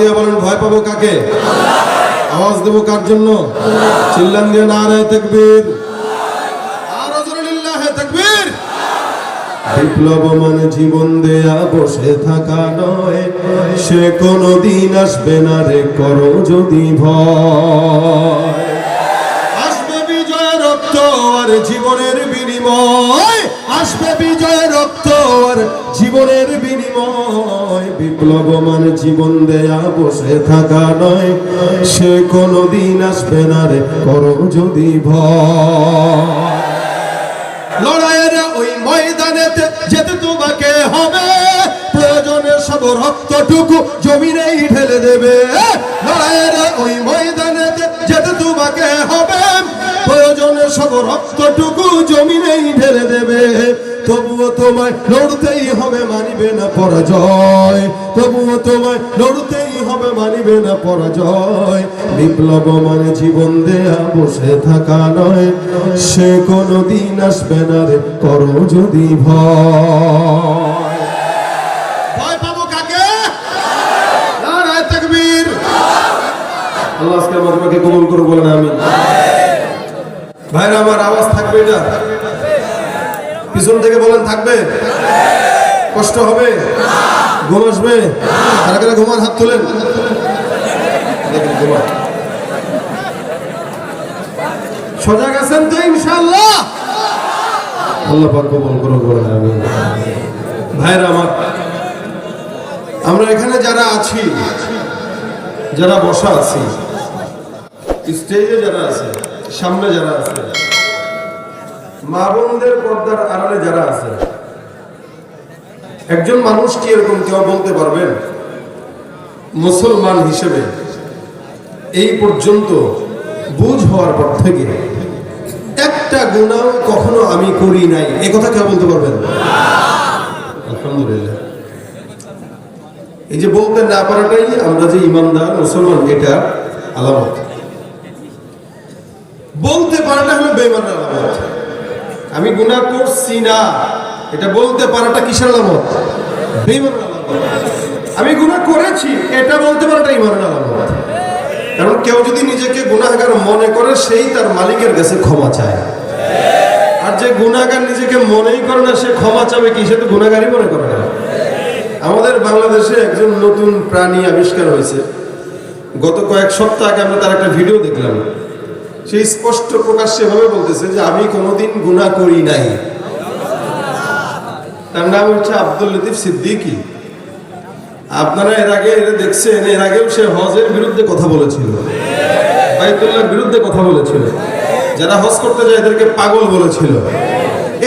দিয়ে বলেন, ভয় পাবো কাকে? আওয়াজ দেবো কার জন্য? চিল্লান দিয়ে না রে তকবীর। বিপ্লব মানে জীবন দেয়া, বসে থাকা নয়। সে কোনো দিন আসবে না রে, করো যদি ভয়। আসবে বিজয় রক্ত আর জীবনের বিনিময়। আসবে বিজয় রক্ত আর জীবনের বিনিময় বিপ্লব মানে জীবন দেয়া বসে থাকা নয়, সে কোনো দিন আসবে না রে, করো যদি লড়াইয়ের ওই ময়দানে যেতে তোমাকে হবে, প্রয়োজনে সব রক্তটুকু জমিনেই ঢেলে দেবে। লড়াইয়ের ওই ময়দানেতে যেতে তোমাকে হবে। সব রক্তটুকু জমিনেই ঢেলে দেবে। তবুও তোমায় লড়তেই হবে, মানিবে না পরাজয়। তবুও তোমায় লড়তেই হবে, মানিবে না পরাজয়। বিপ্লব মানে জীবন দেয়া, বসে থাকা নয়। সে কোনো দিন আসবে না রে, করো যদি ভয় পাবো কাকে নারায় তাকবীর আজকে আমাকে কবুল করে বলেন আমি ভাইরা, আমার আওয়াজ থাকবে এটা পিছন থেকে বলেন, থাকবে? কষ্ট হবে? ঘুম আসবে? ঘুমান হাত তোলেন। সজাগ আছেন তো, ইনশাআল্লাহ? আল্লাহ পাক বলেন, আমিন। ভাইরা, আমার আমরা এখানে যারা আছি, যারা বসা আছি স্টেজে যারা আছে, সামনে যারা আছে, মা বোনদের পর্দার আড়ালে যারা আছে, একজন মানুষ কি এরকম কেউ বলতে পারবেন মুসলমান হিসেবে এই পর্যন্ত বুঝ হওয়ার পর থেকে একটা গুণাও কখনো আমি করি নাই। এ কথা কেউ বলতে পারবেন এই যে বলতে না পারাটাই আমরা যে ইমানদার মুসলমান, এটা আলামত। বলতে পারাটা হলো বেমানের আলামত। আমি গুণা করছি না, এটা বলতে পারাটা কিসের আলামত? বেমানের আলামত। আমি গুণা করেছি, এটা বলতে পারাটা ইমানের আলামত। কারণ কেউ যদি নিজেকে গুণাগার মনে করে, সেই তার মালিকের কাছে ক্ষমা চায়। আর যে গুণাগার নিজেকে মনেই করে না, সে ক্ষমা চাবে কি? সে তো গুণাগারই মনে করে না। আমাদের বাংলাদেশে একজন নতুন প্রাণী আবিষ্কার হয়েছে। গত কয়েক সপ্তাহ আগে আমরা তার একটা ভিডিও দেখলাম। সেই স্পষ্ট প্রকাশ্যে ভাবে বলতেছে যে আমি কোনোদিন গুণা করি নাই। তার নাম হচ্ছে আব্দুল লতিফ সিদ্দিকী। আপনারা এর আগে দেখছেন, এর আগেও সে হজের বিরুদ্ধে কথা বলেছিল। বিরুদ্ধে কথা বলেছিল। যারা হজ করতে যায় এদেরকে পাগল বলেছিল।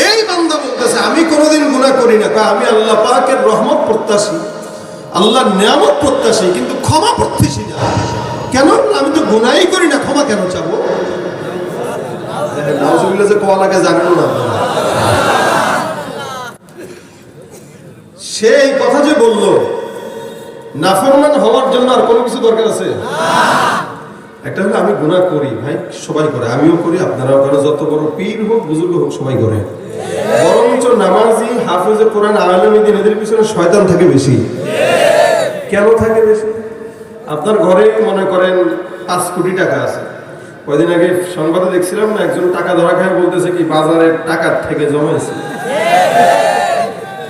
এই বান্দা বলতেছে, আমি কোনোদিন গুণা করি না। আমি আল্লাহ পাকের রহমত প্রত্যাশী। আল্লাহ নিয়ামত প্রত্যাশী, কিন্তু ক্ষমা প্রত্যাশী না। কেন? আমি তো গুনাই করি না, ক্ষমা কেন চাবো? জানেন না কথা যে নাফরমান হওয়ার জন্য আর কোনো কিছু দরকার আছে? একটা আমি গুনাহ করি, ভাই, সবাই করে, আমিও করি, আপনারাও করে যত বড় পীর হোক, বুজুর্গ হোক, সবাই করে। বরঞ্চ নামাজি, হাফেজে কোরআন, আলমী দিন, এদের পিছনে শয়তান থাকে বেশি। কেন থাকে বেশি? আপনার ঘরে মনে করেন পাঁচ কোটি টাকা আছে। কয়দিন আগে সংবাদে দেখছিলাম না, একজন টাকা ধরা খায় বলতেছে কি বাজারের টাকার থেকে জমাইছে।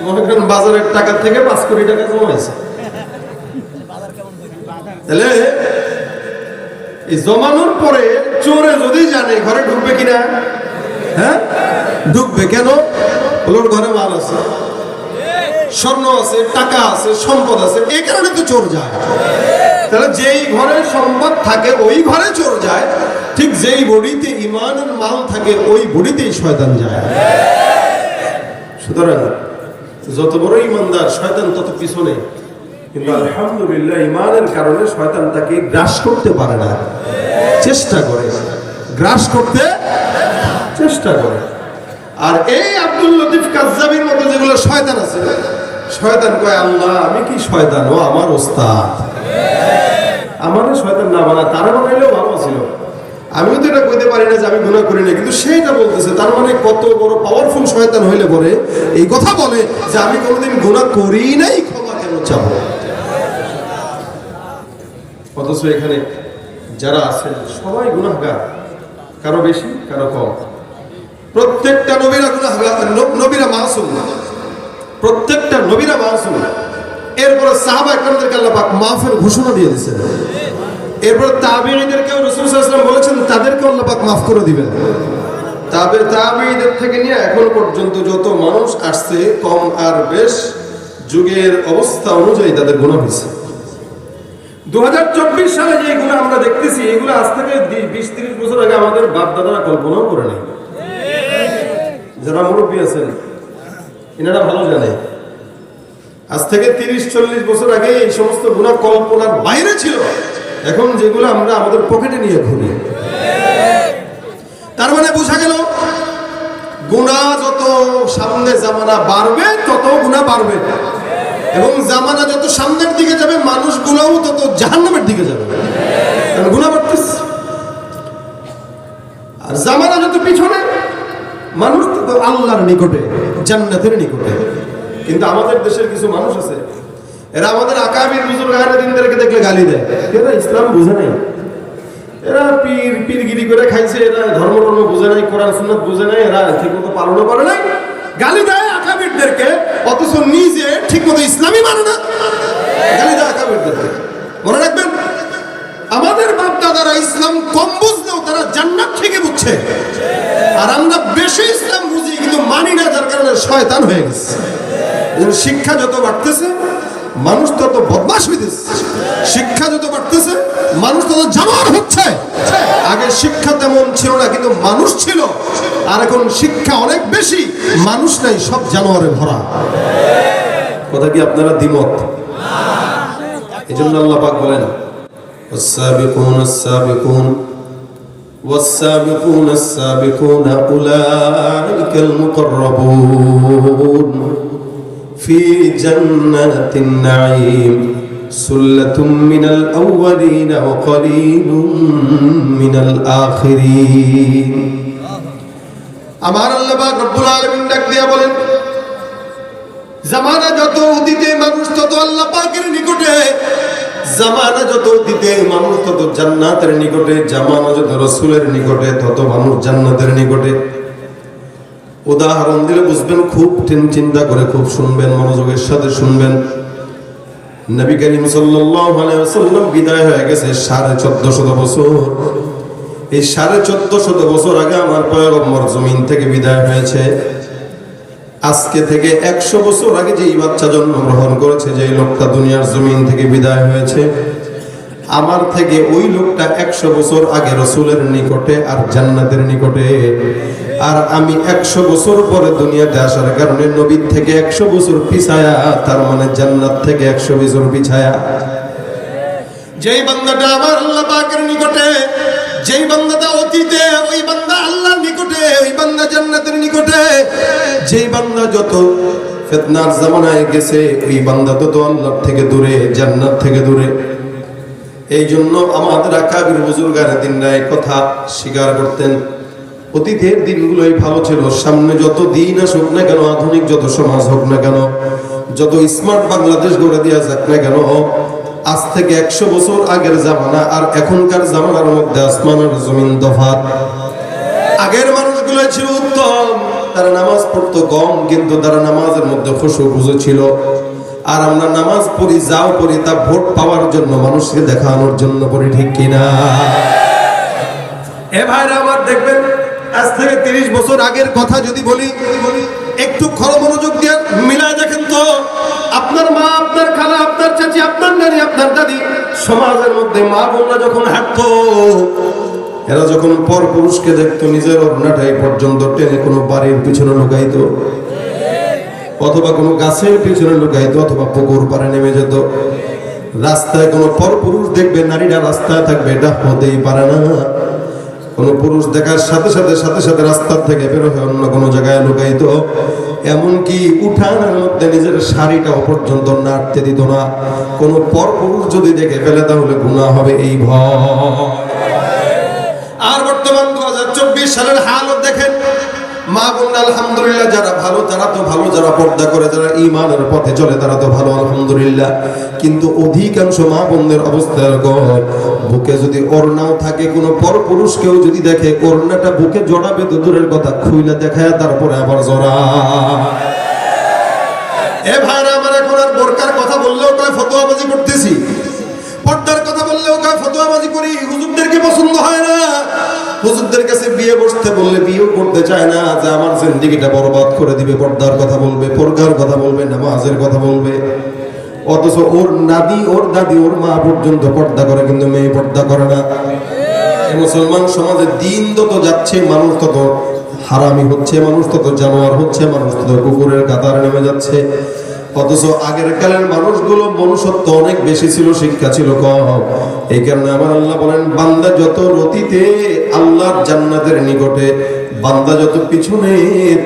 মনে করেন বাজারের টাকার থেকে পাঁচ কোটি টাকা জমাইছে। তাহলে এই জমানোর পরে চোরে যদি জানে ঘরে ঢুকবে কিনা হ্যাঁ? ঢুকবে কেন? ওর ঘরে মাল আছে, স্বর্ণ আছে, টাকা আছে, সম্পদ আছে এই কারণে তো চোর যায়। তাহলে যেই ঘরে সম্পদ থাকে, ওই ঘরে চোর যায়। ঠিক যেই বডিতে ইমানের মাল থাকে, ওই বডিতেই শয়তান যায়। সুতরাং যত বড় ইমানদার শয়তান তত পিছনে। কিন্তু আলহামদুলিল্লাহ ইমানের কারণে শয়তান তাকে গ্রাস করতে পারে না। চেষ্টা করে। গ্রাস করতে চেষ্টা করে। আর এই আব্দুল লতিফ কাজ্জাবির মতো যেগুলো শয়তান আছে, শয়তান কয়, আল্লাহ, আমি কি শয়তান? ও আমার ওস্তাদ। আমার শয়তান না বানায়, তারা বানাইলেও ভালো ছিল। আমিও তো এটা কইতে পারি না যে আমি গুনাহ করি না কিন্তু সেইটা বলতেছে, তার মানে কত বড় পাওয়ারফুল শয়তান হইলে পরে এই কথা বলে যে আমি কোনোদিন গুনাহ করি নাই, ক্ষমা কেন চাবো? অথচ এখানে যারা আছেন, সবাই গুনাহগার, কারও বেশি, কারও কম। প্রত্যেকটা নবীরা গুনাহগার ন- নবীরা মাসুম না। প্রত্যেকটা নবীরা মাসুম। এরপরে সাহাবা একরামদেরকে আল্লাহ পাক মাফের ঘোষণা দিয়ে দিয়েছেন। এরপর তাবিঈদেরকেও রাসূল আলাইহি বলেছেন, তাদেরকে আল্লাহ পাক মাফ করে দিবেন। তবে তাবিঈদের থেকে নিয়ে এখন পর্যন্ত যত মানুষ আসছে, কম আর বেশ, যুগের অবস্থা অনুযায়ী তাদের গুনাহ হয়েছে। দুহাজার চব্বিশ সালে যে এগুলো আমরা দেখতেছি এগুলো আজ থেকে বিশ, তিরিশ বছর আগে আমাদের বাপ দাদারা কল্পনাও করে নেই। যারা মুরব্বী আছেন, এনারা ভালো জানে। আজ থেকে তিরিশ, চল্লিশ বছর আগে এই সমস্ত গুণা কল্পনার বাইরে ছিল। এখন যেগুলো আমরা আমাদের পকেটে নিয়ে ঘুরি। তার মানে বোঝা গেল, গুণা যত সামনে জামানা বাড়বে, তত গুণা বাড়বে। এবং জামানা যত সামনের দিকে যাবে, মানুষগুলোও তত জাহান্নামের দিকে যাবে। গুণা বাড়তেছে। আর জামানা যত পিছনে, মানুষ তত আল্লাহর নিকটে, জান্নাতের নিকটে। কিন্তু আমাদের দেশের কিছু মানুষ আছে, এরা আমাদের আকাবির বুজুর্গ দেখলে গালি দেয়। এরা ইসলাম বুঝে নাই। এরা পীর, পীরগিরি করে খাইছে, এরা ধর্ম টর্ম বুঝে নাই, কোরআন, সুন্নাত বুঝে নাই, এরা ঠিক মতো পালনও করে নাই। গালি দেয় আকাবিরদেরকে, অথচ নিজে ঠিক মতো ইসলামই মানে না। গালি দেয় আকাবিরদেরকে। মনে রাখবেন, আমাদের বাপ দাদারা ইসলাম কম বুঝলেও তারা জান্নাত থেকে বুঝছে। আর আমরা বেশি ইসলাম বুঝি, কিন্তু মানি না, যার কারণে শয়তান হয়ে গেছে। শিক্ষা যত বাড়তেছে মানুষ তত বদমাস হইতেছে শিক্ষা যত বাড়তেছে মানুষ তত জানোয়ার হচ্ছে আগে শিক্ষা তেমন ছিল না কিন্তু মানুষ ছিল আর এখন শিক্ষা অনেক বেশি মানুষ নাই সব জানোয়ারে ভরা কথা কি আপনারা দ্বিমত এই জন্য আল্লাহ পাক বলেন والسابقون السابقون والسابقون السابقون أولئك المقربون في جنات النعيم سلة من الأولين وقليل من الآخرين আমার আল্লাহ পাক রব্বুল আলামিন ডাক দিয়া বলেন জামানা যত অতীতে মানুষ তত আল্লাহ পাকের নিকটে জামানা যত অতীতে মানুষ তত জান্নাতের নিকটে জামানা যত রসুলের নিকটে তত মানুষ জান্নাতের নিকটে উদাহরণ দিলে বুঝবেন, খুব চিন্তা করে খুব শুনবেন, মনোযোগের সাথে শুনবেন। নবী করিম ওয়াসাল্লাম বিদায় হয়ে গেছে সাড়ে চোদ্দ শত বছর। এই সাড়ে চোদ্দ শত বছর আগে আমার পয়গম্বর জমিন থেকে বিদায় হয়েছে। আজকে থেকে একশো বছর আগে যেই বাচ্চা জন্মগ্রহণ করেছে, যেই লোকটা দুনিয়ার জমিন থেকে বিদায় হয়েছে, আমার থেকে ওই লোকটা একশো বছর আগে রসুলের নিকটে আর জান্নাতের নিকটে আর আমি একশো বছর পরে দুনিয়াতে আসার কারণে নবীর থেকে একশো বছর পিছায়া, তার মানে জান্নাত থেকে একশো বছর পিছায়া। যেই বান্দাটা আমার আল্লাহ পাকের নিকটে, যেই বান্দাটা অতীতে, ওই বান্দা আল্লাহর নিকটে, ওই বান্দা জান্নাতের নিকটে। যেই বান্দা যত ফিতনার জামানায় গেছে, ওই বান্দা তত আল্লাহর থেকে দূরে, জান্নাত থেকে দূরে। এই জন্য আমাদের আকাবির বুজুর্গারা দিনরা কথা স্বীকার করতেন। অতীতের দিনগুলোই ভালো ছিল। সামনে যত দিন আসুক না কেন, আধুনিক যত সমাজ হোক না কেন, যত স্মার্ট বাংলাদেশ গড়ে দেওয়া যাক না কেন, আজ থেকে একশো বছর আগের জামানা আর এখনকার জামানার মধ্যে আসমান আর জমিন দফাত। আগের মানুষগুলো ছিল উত্তম। তারা নামাজ পড়তো কম কিন্তু তারা নামাজের মধ্যে খুশু খুশু ছিল। আর আমরা নামাজ পড়ি, যাও পড়ি, তা ভোট পাওয়ার জন্য, মানুষকে দেখানোর জন্য পড়ি, ঠিক কিনা? এ ভাইরা আমার দেখবেন আজ থেকে তিরিশ বছর আগের কথা যদি বলি, একটু খর মনোযোগ দিয়ে মিলায় দেখেন তো, আপনার মা, আপনার খালা, আপনার চাচি, আপনার নারী আপনার দাদি, সমাজের মধ্যে মা বোনরা যখন হাঁটতো, এরা যখন পর পুরুষকে দেখতো, নিজের অরুণাটাই পর্যন্ত টেনে কোনো বাড়ির পিছনে লুকাইতো। অথবা কোনো গাছের পিছনে লুকাইতো, অথবা পুকুর পাড়ে নেমে যেত। রাস্তায় কোনো পর পুরুষ দেখবে, নারীরা রাস্তায় থাকবে, এটা হতেই পারে না। কোন পুরুষ দেখার সাথে সাথে সাথে সাথে রাস্তার থেকে বের হয়ে অন্য কোনো জায়গায় লুকাইত। এমনকি উঠানের মধ্যে নিজের শাড়িটাও পর্যন্ত নাড়তে দিত না। কোনো পর পুরুষ যদি দেখে ফেলে, তাহলে গুণা হবে এই ভয়। আর বর্তমান দু হাজার চব্বিশ সালের দেখেন মা বোন, আলহামদুলিল্লাহ, যারা ভালো, তারা তো ভালো, যারা পর্দা করে, যারা ইমানের পথে চলে, তারা তো ভালো, আলহামদুলিল্লাহ। কিন্তু অধিকাংশ মা বোনদের অবস্থা এরকম, বুকে যদি ওড়নাও থাকে, কোনো পর পুরুষ কেউ যদি দেখে, ওড়নাটা বুকে জড়াবে তো দূরের কথা, খুইলা দেখায়, তারপরে আবার জড়া। এ ভাইরা, আমার এখন আর বোরকার কথা বললেও কয় ফতোয়াবাজি করতেছি? পর্দার কথা বললেও কয় ফতোয়াবাজি করি? হুজুরদেরকে পছন্দ হয় না? হুজুরদের কাছে বিয়ে বসতে বললে বিয়েও করতে চায় না, যে আমার জিন্দিগিটা বরবাদ করে দিবে, পর্দার কথা বলবে পর্দার কথা বলবে, নামাজের কথা বলবে। অথচ ওর নাদি, ওর দাদি, ওর মা পর্যন্ত পর্দা করে, কিন্তু মেয়ে পর্দা করে না। মুসলমান সমাজে দিন যত যাচ্ছে, মানুষ তত হারামি হচ্ছে, মানুষ তত জানোয়ার হচ্ছে, মানুষ তত কুকুরের কাতারে নেমে যাচ্ছে। অথচ আগের কালের মানুষগুলো মনুষ্যত্ব অনেক বেশি ছিল, শিক্ষা ছিল কম। এই কারণে আমার আল্লাহ বলেন, বান্দা যত রতিতে আল্লাহর জান্নাতের নিকটে, বান্দা যত পিছনে,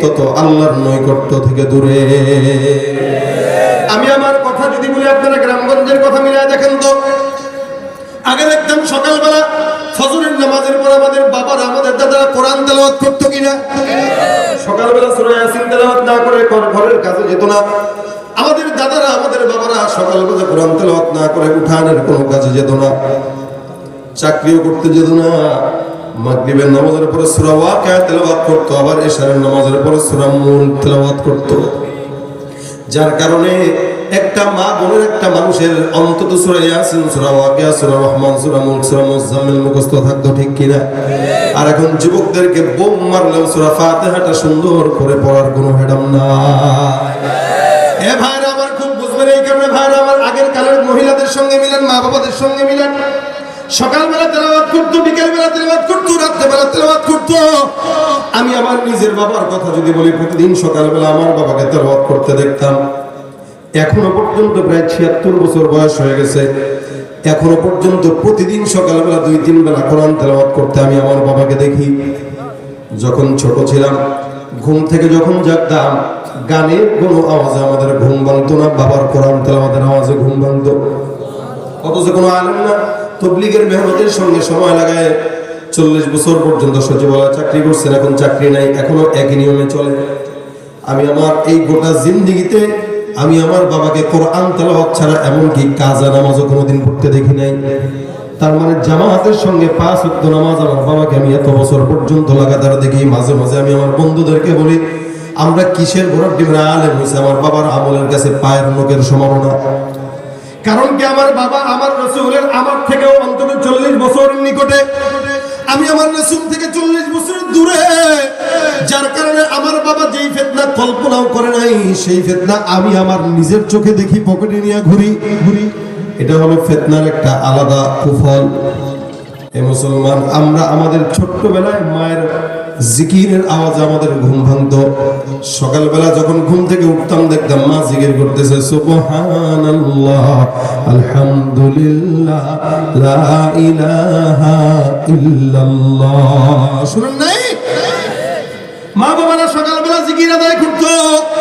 তত আল্লাহর নৈকট্য থেকে দূরে। আমি আমার কথা যদি বলি, আপনারা গ্রামগঞ্জের কথা মিলায় দেখেন তো। আগে দেখতাম সকালবেলা ফজরের নামাজের পর আমাদের বাবারা, আমাদের দাদারা কোরআন তেলাওয়াত করতো কিনা? সকালবেলা সূরা ইয়াসিন তেলাওয়াত না করে ঘর- ঘরের কাজে যেত না। আমাদের দাদারা, আমাদের বাবারা সকালবেলা কোরআন তেলাওয়াত না করে উঠানের কোনো কাজে যেত না, চাকরিও করতে যেত না। মাগরিবের নামাজের পরে সূরা ওয়াকিয়া তেলাওয়াত করতো, আবার এশারের নামাজের পরে সূরা মুলক তেলাওয়াত করতো। যার কারণে একটা মা বোনের একটা মানুষের অন্তত সূরা ইয়াসিন, সূরা ওয়াকিয়া, সূরা রহমান, সূরা মুলক সূরা মুজাম্মিল মুখস্থ থাকতো ঠিক কিনা? আর এখন যুবকদেরকে বোম মারলেও সূরা ফাতিহাটা সুন্দর করে পড়ার কোনো হেডাম নাই। এ ভাইরা আমার খুব বুঝবেন এই কারণে ভাইরা আমার আগের কালের মহিলাদের সঙ্গে মিলেন মা বাবাদের সঙ্গে মিলেন। সকালবেলা তেলাওয়াত করতো, বিকেলবেলা তেলাওয়াত করতো, রাত্রেবেলা তেলাওয়াত করতো। আমি আমার নিজের বাবার কথা যদি বলি, প্রতিদিন সকালবেলা আমার বাবাকে তেলাওয়াত করতে দেখতাম। এখনও পর্যন্ত প্রায় ছিয়াত্তর বছর বয়স হয়ে গেছে। এখনও পর্যন্ত প্রতিদিন সকালবেলা দুই, তিন বেলা কোরআন তেলাওয়াত করতে আমি আমার বাবাকে দেখি। যখন ছোট ছিলাম, ঘুম থেকে যখন জাগতাম গানের কোনো আওয়াজে আমাদের ঘুম ভাঙতো না, বাবার কোরআন তেলাওয়াতের আওয়াজে ঘুম ভাঙতো অথচ কোনো আলেম না, তবলিগের মেহনতের সঙ্গে সময় লাগায় চল্লিশ বছর পর্যন্ত সচিবালয় চাকরি করছেন, এখন চাকরি নাই, এখনও একই নিয়মে চলে। আমি আমার এই গোটা জিন্দিগিতে আমি আমার বাবাকে কোরআন তেলাওয়াত ছাড়া এমনকি কাজা নামাজও কোনোদিন পড়তে দেখি নাই। তার মানে জামাতের সঙ্গে পাঁচ উক্ত নামাজ আমার বাবাকে আমি এত বছর পর্যন্ত লাগাতার দেখি, মাঝে মাঝে আমি আমার বন্ধুদেরকে বলি আমরা কিসের ঘোরার ডিমরা আলেম হয়েছে আমার বাবার আমলের কাছে পায়ের লোকের সমাননা কারণ কি আমার বাবা আমার রসুলের আমার থেকেও অন্তত চল্লিশ বছরের নিকটে? আমি আমার রসুল থেকে চল্লিশ বছর দূরে। যার কারণে আমার বাবা যেই ফেতনা কল্পনাও করে নাই, সেই ফেতনা আমি আমার নিজের চোখে দেখি, পকেটে নিয়ে ঘুরি ঘুরি। এটা হলো ফেতনার একটা আলাদা কুফল। এ মুসলমান, আমরা আমাদের ছোট্টবেলায় মায়ের জিকিরের আওয়াজে আমাদের ঘুম ভাঙতো। সকালবেলা যখন ঘুম থেকে উঠতাম, দেখতাম মা জিকির করতেছে, সুবহানাল্লাহ, আলহামদুলিল্লাহ নাই? মা বাবারা সকালবেলা জিকির আদায় করতো,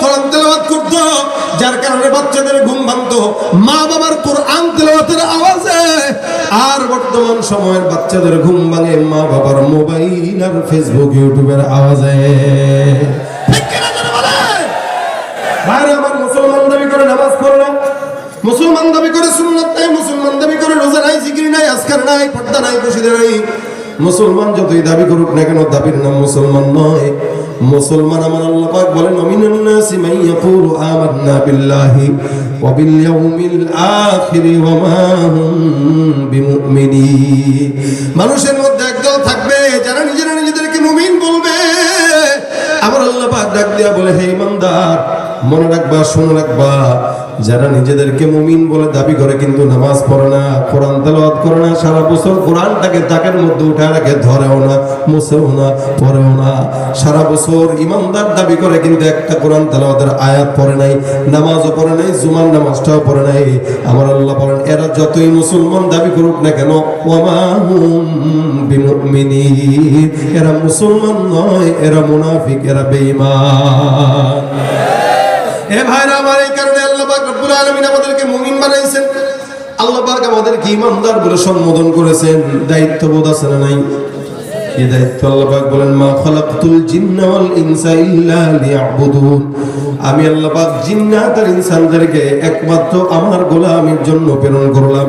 কোরআন তেলাওয়াত করতো, যার কারণে বাচ্চাদের ঘুম ভাঙতো। মা বাবার কোরআন আর বর্তমান সময়ের বাচ্চাদের ঘুম ভাঙে মা বাবার মোবাইল আর ফেসবুক, ইউটিউবের আওয়াজে। মুসলমান দাবি করে নামাজ পড়ে মুসলমান দাবি করে সুন্নাত নাই, মুসলমান দাবি করে রোজা নাই, জিকির নাই, আজকার নাই, পর্দা নাই বসিদে নাই মুসলমান যতই দাবি করুক না কেন, দাবির নাম মুসলমান নয়। মুসলমান আমার আল্লাহ পাক বলেন আমিনান নাসি মান ইয়াকুলু আমান্না বিল্লাহি ওয়া বিল ইয়াউমিল আখির ওয়া মা হুম বিমুমিনিন। মানুষের মধ্যে একদল থাকবে যারা নিজেরা নিজেদেরকে মুমিন বলবে। আমার আল্লাহ পাক ডাক দিয়া বলে, হে ইমানদার মনে রাখবা, শুনে রাখবা, যারা নিজেদেরকে মুমিন বলে দাবি করে কিন্তু নামাজ পড়ে না, কোরআন তেলাওয়াত করে না, সারা বছর কোরআনটাকে তাকের মধ্যে উঠে রাখে, ধরেও না, মুছেও না, পড়েও না। সারা বছর ইমানদার দাবি করে কিন্তু একটা কোরআন তেলাওয়াতের আয়াত পড়ে নাই, নামাজও পড়ে নাই, জুমার নামাজটাও পড়ে নাই। আমার আল্লাহ বলেন, এরা যতই মুসলমান দাবি করুক না কেন, ওয়ামা এরা মুসলমান নয়, এরা মুনাফিক, এরা বেঈমান। এ ভাইরা আমার এই কারণে আল্লাহ পাক রব্বুল আলামিন আমাদেরকে মুমিন বানাইছেন। আল্লাহ পাক আমাদেরকে ইমানদার বলে সম্বোধন করেছেন। দায়িত্ববোধ আছে না নাই? কি দায়িত্ব? আল্লাহ পাক বলেন, মা জিন্না ওয়াল ইনসা ইল্লা আমি আল্লাহ পাক জিন্নাত আর ইনসানদেরকে একমাত্র আমার গোলামের জন্য প্রেরণ করলাম।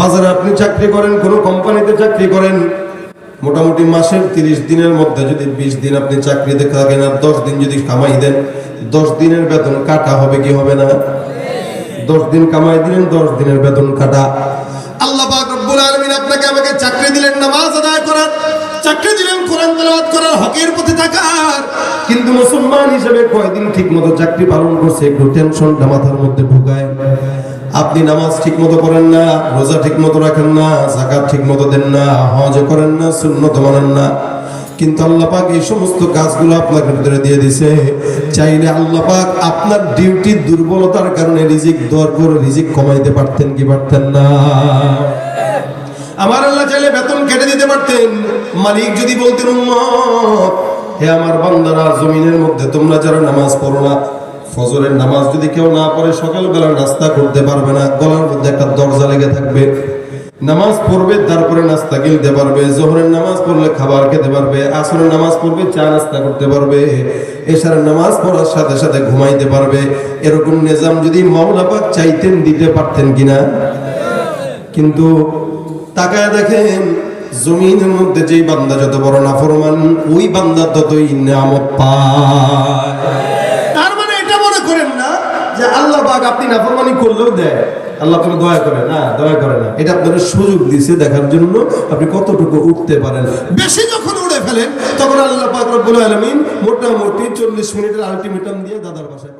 বাজারে আপনি চাকরি করেন, কোন কোম্পানিতে চাকরি করেন মোটামুটি মাসের তিরিশ দিনের মধ্যে যদি বিশ দিন আপনি চাকরিতে থাকেন আর দশ দিন যদি কামাই দেন, দশ দিনের বেতন কাটা হবে কি হবে না? দশ দিন কামাই দিলেন, দশ দিনের বেতন কাটা। আল্লাহ রব্বুল আলামিন আপনাকে আমাকে চাকরি দিলেন, নামাজ আদায় করার, চাকরি দিলেন, কোরআন তেলাওয়াত করার, হকের পথে থাকার। কিন্তু মুসলমান হিসেবে কয়দিন ঠিক মতো চাকরি পালন করছে, একটু টেনশনটা মাথার মধ্যে ঢুকায়। আপনি নামাজ ঠিক মতো করেন না, রোজা ঠিক মতো রাখেন না জাকাত ঠিক মতো দেন না, হজ করেন না, সুন্নত মানেন না। কিন্তু আল্লাহ পাক এই সমস্ত কাজগুলো আপনার ভিতরে দিয়ে দিছে। চাইলে আল্লাহ পাক আপনার ডিউটির দুর্বলতার কারণে রিজিক দর করে রিজিক কমাইতে পারতেন কি পারতেন না? আমার আল্লাহ চাইলে বেতন কেটে দিতে পারতেন। মালিক যদি বলতেন, উম্মত, হে আমার বান্দারা, জমিনের মধ্যে তোমরা যারা নামাজ পড়ো না ফজরের নামাজ যদি কেউ না পড়ে, সকালবেলা নাস্তা করতে পারবে না, গলার মধ্যে একটা দরজা লেগে থাকবে। নামাজ পড়বে, তারপরে নাস্তা কিনতে পারবে, জোহরের নামাজ পড়লে খাবার খেতে পারবে, আসরের নামাজ পড়বে, চা নাস্তা করতে পারবে, এশারের নামাজ পড়ার সাথে সাথে ঘুমাইতে পারবে। এরকম নিজাম যদি মাওলা পাক চাইতেন, দিতে পারতেন কিনা? কিন্তু তাকায় দেখেন, জমিনের মধ্যে যেই বান্দা যত বড় নাফরমান, ওই বান্দা ততই নামত পায় তার মানে এটা মনে করেন না যে আল্লাহ পাক আপনি নাফরমানি করলেও দেয়। আল্লাহ আপনি দয়া করে না, দয়া করে না। এটা আপনার সুযোগ দিছে দেখার জন্য আপনি কতটুকু উঠতে পারেন। বেশি যখন উড়ে ফেলেন, তখন আল্লাহ পাক রব্বুল আলামিন মোটামুটি চল্লিশ মিনিটের আলটিমেটাম দিয়ে দাদার বাসায়